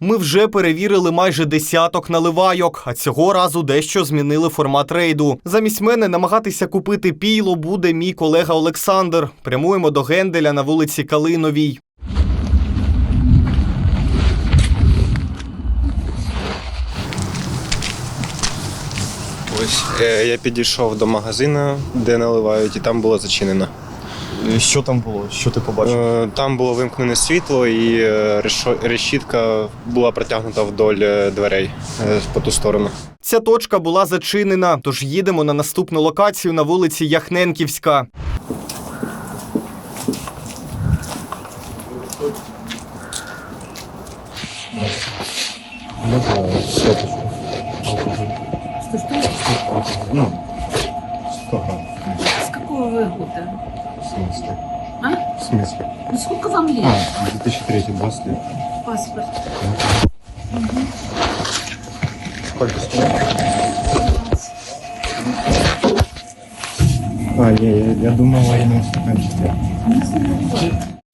Ми вже перевірили майже десяток наливайок, а цього разу дещо змінили формат рейду. Замість мене намагатися купити пійло буде мій колега Олександр. Прямуємо до Генделя на вулиці Калиновій. Ось е, я підійшов до магазину, де наливають, і там було зачинено. Що там було? Що ти побачив? Е, Там було вимкнене світло, і е, решо- решітка була протягнута вдоль е, дверей е, по ту сторону. Ця точка була зачинена, тож їдемо на наступну локацію на вулиці Яхненківська. С какого вы года? В смысле? А? В смысле? Ну сколько вам лет? А, 2003, 20 лет. Паспорт. Сколько стоит? А, я, я, я думал, военном стаканчике.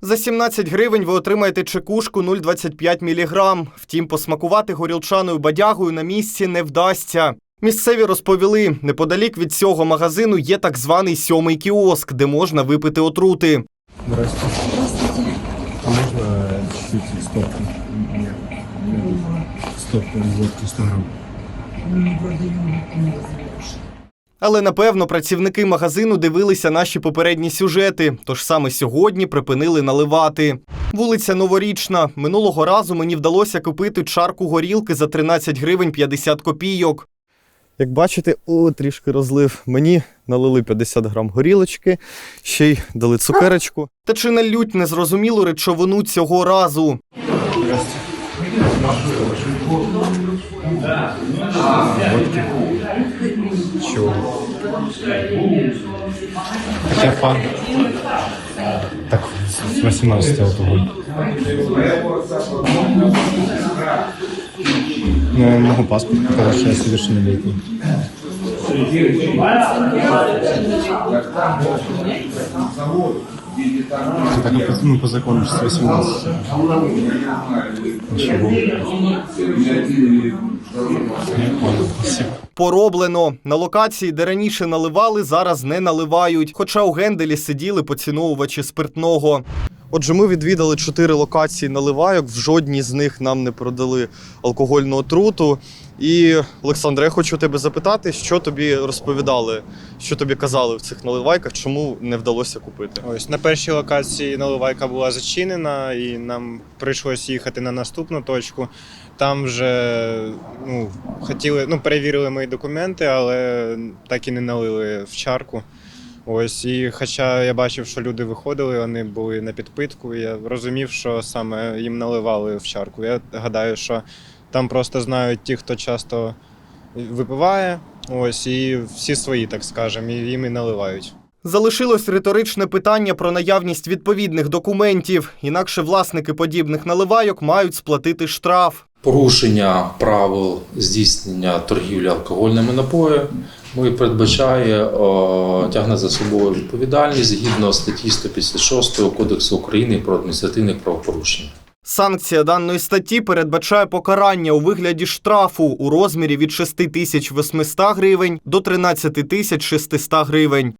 За 17 гривень ви отримаєте чекушку 0,25 мг. Втім, посмакувати горілчаною бадягою на місці не вдасться. Місцеві розповіли, неподалік від цього магазину є так званий сьомий кіоск, де можна випити отрути. Здравствуйте. Здравствуйте. А можно чуть-чуть стопку? Стопку водки 100 грамм. Мы продаем. Але напевно працівники магазину дивилися наші попередні сюжети, тож саме сьогодні припинили наливати. Вулиця Новорічна. Минулого разу мені вдалося купити чарку горілки за 13 гривень 50 копійок. Як бачите, о, трішки розлив. Мені налили 50 грам горілочки, ще й дали цукерочку. Та чи налють незрозумілу речовину цього разу? Хотя фан. Так, с 18 алкоголь. Ну, я могу паспорт показать, что я совершеннолетний. Так, ну, по закону же 18. Ничего. Пороблено. На локації, де раніше наливали, зараз не наливають. Хоча у генделі сиділи поціновувачі спиртного. Отже, ми відвідали чотири локації наливайок. В жодній з них нам не продали алкогольну отруту. І Олександре, я хочу тебе запитати, що тобі розповідали, що тобі казали в цих наливайках, чому не вдалося купити? Ось на першій локації наливайка була зачинена, і нам прийшлось їхати на наступну точку. Там вже ну, хотіли, ну, перевірили мої документи, але так і не налили в чарку. Ось, і хоча я бачив, що люди виходили, вони були на підпитку, і я розумів, що саме їм наливали в чарку. Я гадаю, що там просто знають ті, хто часто випиває, ось, і всі свої, так скажемо, і їм і наливають. Залишилось риторичне питання про наявність відповідних документів. Інакше власники подібних наливайок мають сплатити штраф. порушення правил здійснення торгівлі алкогольними напоями передбачає о, тягне за собою відповідальність згідно статті 156 Кодексу України про адміністративне правопорушення. Санкція даної статті передбачає покарання у вигляді штрафу у розмірі від 6800 гривень до 13600 гривень.